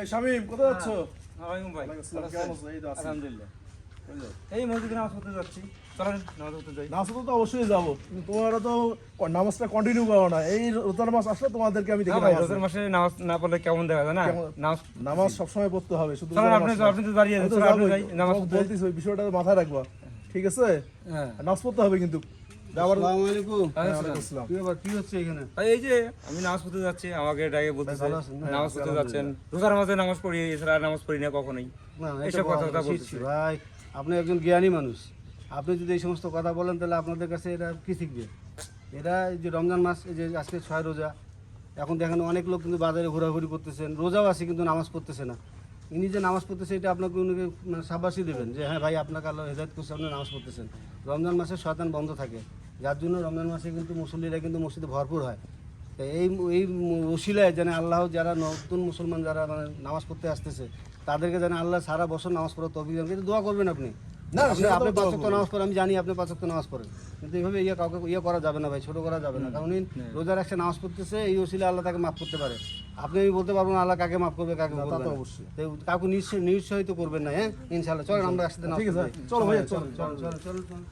এই শামিম কোথায় যাচ্ছ? ওয়ালাইকুম ভাই আসসালাম, কেমন আছো? এই তো আলহামদুলিল্লাহ। এই মসজিদে নামাজ পড়তে যাচ্ছি। চলেন নামাজ পড়তে যাই। নামাজ তো অবশ্যই যাব তোমরা তো নামাজটা কন্টিনিউ করো না। এই রোজার মাস আসলে তোমাদেরকে আমি না দেখি রোজার মাসে নামাজ না পড়লে কেমন দেখা যায় না? নামাজ নামাজ সবসময় পড়তে হবে শুধু আপনি আপনি তো দাঁড়িয়ে আছেন আপনি যাই নামাজ বলতেছি ওই বিষয়টা মাথায় রাখবা। ঠিক আছে? হ্যাঁ। নামাজ পড়তে হবে কিন্তু। আবার আসসালামু আলাইকুম। ওয়ালাইকুম আসসালাম। কি ব্যাপার কি হচ্ছে এখানে? ভাই এই যে আমি নামাজ পড়তে যাচ্ছি আমাকে ডাকে বলতেছে নামাজ পড়তে যাচ্ছেন। রোজার মাসে নামাজ পড়ি এছাড়া আর নামাজ পড়ি না কখনোই। না এইসব বলা কথা। ছিল। ভাই আপনি একজন জ্ঞানী মানুষ। আপনি যদি এই সমস্ত কথা বলেন তাহলে আপনাদের কাছে এটা কি শিখবে? এরা এই যে রমজান মাস এই যে আজকে ছয় রোজা এখন দেখেন অনেক লোক কিন্তু বাজারে ঘোরাঘুরি করতেছেন রোজাও আছে কিন্তু নামাজ পড়তেছে না। ইনি যে নামাজ পড়তেছে এটা আপনাকে উনিকে মানে সাবাসি দেবেন যে হ্যাঁ ভাই আপনাকে আল্লাহ হেদায়ত করছে আপনি নামাজ পড়তেছেন। রমজান মাসে শয়তান বন্ধ থাকে। যার জন্য রমজান মাসে কিন্তু মুসল্লিরা কিন্তু মসজিদে ভরপুর হয়। এই এই ওসিলায় যেন আল্লাহ যারা নতুন মুসলমান যারা মানে নামাজ পড়তে আসতেছে তাদেরকে যেন আল্লাহ সারা বছর নামাজ পড়ার তৌফিক কিন্তু দোয়া করবেন আপনি। না, আপনি সেটা তো আপনি দোয়া পাঁচ ওয়াক্ত করব। নামাজ পড়েন আমি জানি আপনি পাঁচ ওয়াক্ত নামাজ পড়েন। কিন্তু এইভাবে ইয়ে কাউকে ইয়ে করা যাবে না ভাই ছোট করা যাবে না। কারণ রোজার একটা নামাজ পড়তেছে এই ওসিলা আল্লাহ তাকে মাফ করতে পারে। আপনি আমি বলতে পারব না আল্লাহ কাকে মাফ করবে কাকে করবে তো অবশ্যই। কাউকে নিশ্চয় নিরুৎসাহিত করবেন না হ্যাঁ? ইনশাল্লাহ চলেন আমরা একসাথে ঠিক আছে, চলো চলো, চলো চলো চলো চলো